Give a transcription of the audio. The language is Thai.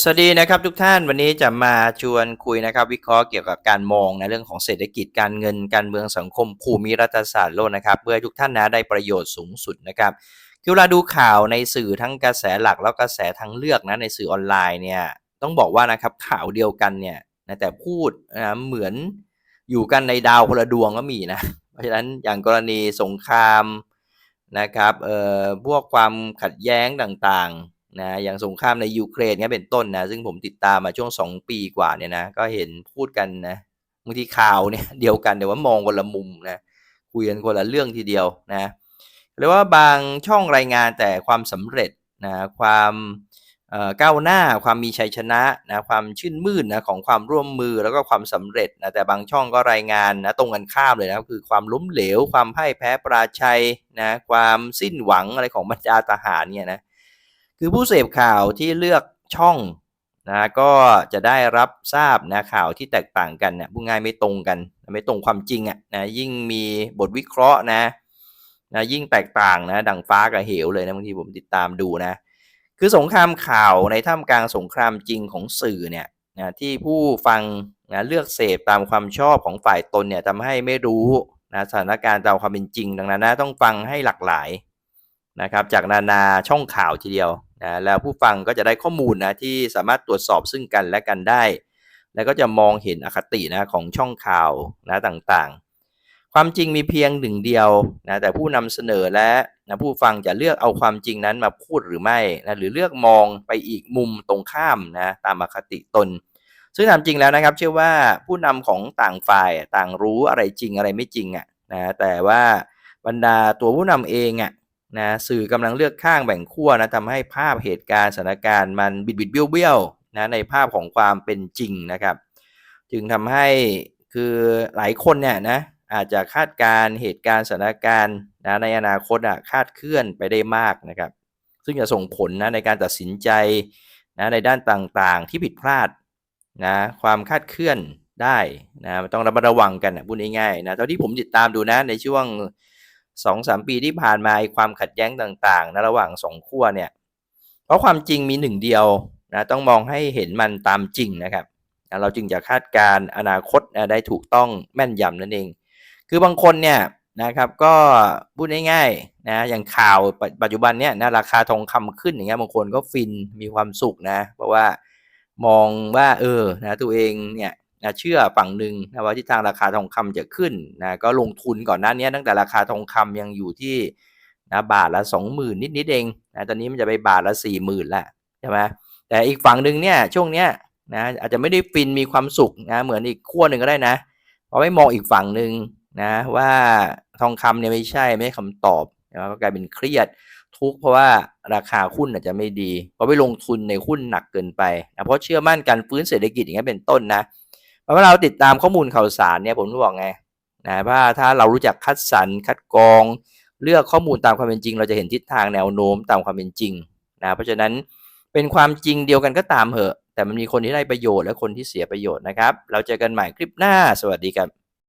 สวัสดีนะครับทุกท่านวันนี้จะมาชวนคุยนะครับ วิเคราะห์เกี่ยวกับการมองในเรื่องของเศรษฐกิจการเงินการเมืองสังคมภูมิรัฐศาสตร์โลกนะครับ เพื่อทุกท่านนะได้ประโยชน์สูงสุดนะครับคือเวลาดูข่าวในสื่อทั้งกระแสหลักแล้วกระแสทางเลือกนะในสื่อออนไลน์เนี่ยต้องบอกว่านะครับข่าวเดียวกันเนี่ยนะแต่พูดนะเหมือนอยู่กันในดาวคนละดวงก็มีนะเพราะฉะนั้นอย่างกรณีสงครามนะครับเอ่อพวกความขัดแย้งต่างๆ นะอย่างสงครามในยูเครนเนี่ยเป็นต้นนะซึ่งผมติดตามมาช่วง 2 ปีกว่าเนี่ยนะก็เห็นพูดกันนะบางทีข่าวเนี่ยเดียวกันแต่ว่ามองคนละมุมนะคุยกันคนละเรื่องทีเดียวนะเรียกว่าบางช่องรายงานแต่ความสำเร็จนะความก้าวหน้าความมีชัยชนะนะความชื่นมื่นนะของความร่วมมือแล้วก็ความสำเร็จนะแต่บางช่องก็รายงานนะตรงกันข้ามเลยนะคือความล้มเหลว ความพ่ายแพ้ปราชัยนะความสิ้นหวังอะไรของบรรดาทหารเนี่ยนะ คือผู้เสพข่าวที่เลือกช่องนะก็จะได้รับทราบนะข่าวที่แตกต่างกันนะพูดง่ายไม่ตรงกัน ไม่ตรงความจริงอะนะยิ่งมีบทวิเคราะห์นะนะยิ่งแตกต่างนะดังฟ้ากับเหวเลยนะบางทีผมติดตามดูนะคือสงครามข่าวในท่ามกลางสงครามจริงของสื่อเนี่ยนะที่ผู้ฟังนะเลือกเสพตามความชอบของฝ่ายตนเนี่ยทำให้ไม่รู้นะสถานการณ์ตามความเป็นจริงดังนั้นนะต้องฟังให้หลากหลายนะครับจากนานาช่องข่าวทีเดียว นะแล้วผู้ฟังก็จะได้ข้อมูลนะที่สามารถตรวจสอบซึ่งกันและกันได้ แล้วก็จะมองเห็นอคตินะของช่องข่าวนะต่างๆ ความจริงมีเพียงหนึ่งเดียวนะแต่ผู้นำเสนอและนะผู้ฟังจะเลือกเอาความจริงนั้นมาพูดหรือไม่นะหรือเลือกมองไปอีกมุมตรงข้ามนะตามอคติตน ซึ่งตามจริงแล้วนะครับเชื่อว่าผู้นำของต่างฝ่ายต่างรู้อะไรจริงอะไรไม่จริงอะนะแต่ว่าบรรดาตัวผู้นำเองอะ นะสื่อกำลังเลือกข้างแบ่งขั้วนะทำให้ภาพเหตุการณ์สถานการณ์มันบิดบิดเบี้ยวเบี้ยวนะในภาพของความเป็นจริงนะครับ จึงทำให้คือหลายคนเนี่ยนะอาจจะคาดการเหตุการณ์สถานการณ์นะในอนาคตอะคาดเคลื่อนไปได้มากนะครับ ซึ่งจะส่งผลนะในการตัดสินใจนะในด้านต่างๆที่ผิดพลาดนะความคาดเคลื่อนได้นะต้องระมัดระวังกันนะพูดง่ายๆนะเท่าที่ผมติดตามดูนะในช่วง สองสามปีที่ผ่านมาไอ้ความขัดแย้งต่างๆนะระหว่างสองขั้วเนี่ย เพราะความจริงมีหนึ่งเดียวนะต้องมองให้เห็นมันตามจริงนะครับนะเราจึงจะคาดการณ์อนาคตนะได้ถูกต้องแม่นยำนั่นเอง คือบางคนเนี่ยนะครับก็พูดง่ายๆนะอย่างข่าวปัจปัจจุบันเนี่ยนะราคาทองคำขึ้นอย่างเงี้ยบางคนก็ฟินมีความสุขนะ เพราะว่ามองว่าเออนะตัวเองเนี่ย นะเชื่อฝั่งหนึ่งนะว่าทิศทางราคาทองคำจะขึ้นนะก็ลงทุนก่อนหน้านี้ตั้งแต่ราคาทองคำยังอยู่ที่นะบาทละสองหมื่นนิดเองนะตอนนี้มันจะไปบาทละสี่หมื่นละใช่ไหมแต่อีกฝั่งหนึ่งเนี่ยช่วงเนี้ยนะอาจจะไม่ได้ฟินมีความสุขนะเหมือนอีกขั้วหนึ่งก็ได้นะเพราะไม่มองอีกฝั่งหนึ่งนะว่าทองคำเนี่ยไม่ใช่ไม่ใช่คำตอบนะก็กลายเป็นเครียดทุกเพราะว่าราคาหุ้นอาจจะไม่ดี เพราะไปลงทุนในหุ้นหนักเกินไปนะเพราะเชื่อมั่นการฟื้นเศรษฐกิจอย่างนี้เป็นต้นนะ เพราะว่าเราติดตามข้อมูลข่าวสารเนี่ยผมบอกไงนะว่าถ้าเรารู้จักคัดสรรคัดกรอง เลือกข้อมูลตามความเป็นจริง เราจะเห็นทิศทางแนวโน้มตามความเป็นจริงนะเพราะฉะนั้นเป็นความจริงเดียวกันก็ตามเหอะ แต่มันมีคนที่ได้ประโยชน์และคนที่เสียประโยชน์นะครับ เราเจอกันใหม่คลิปหน้า สวัสดีครับ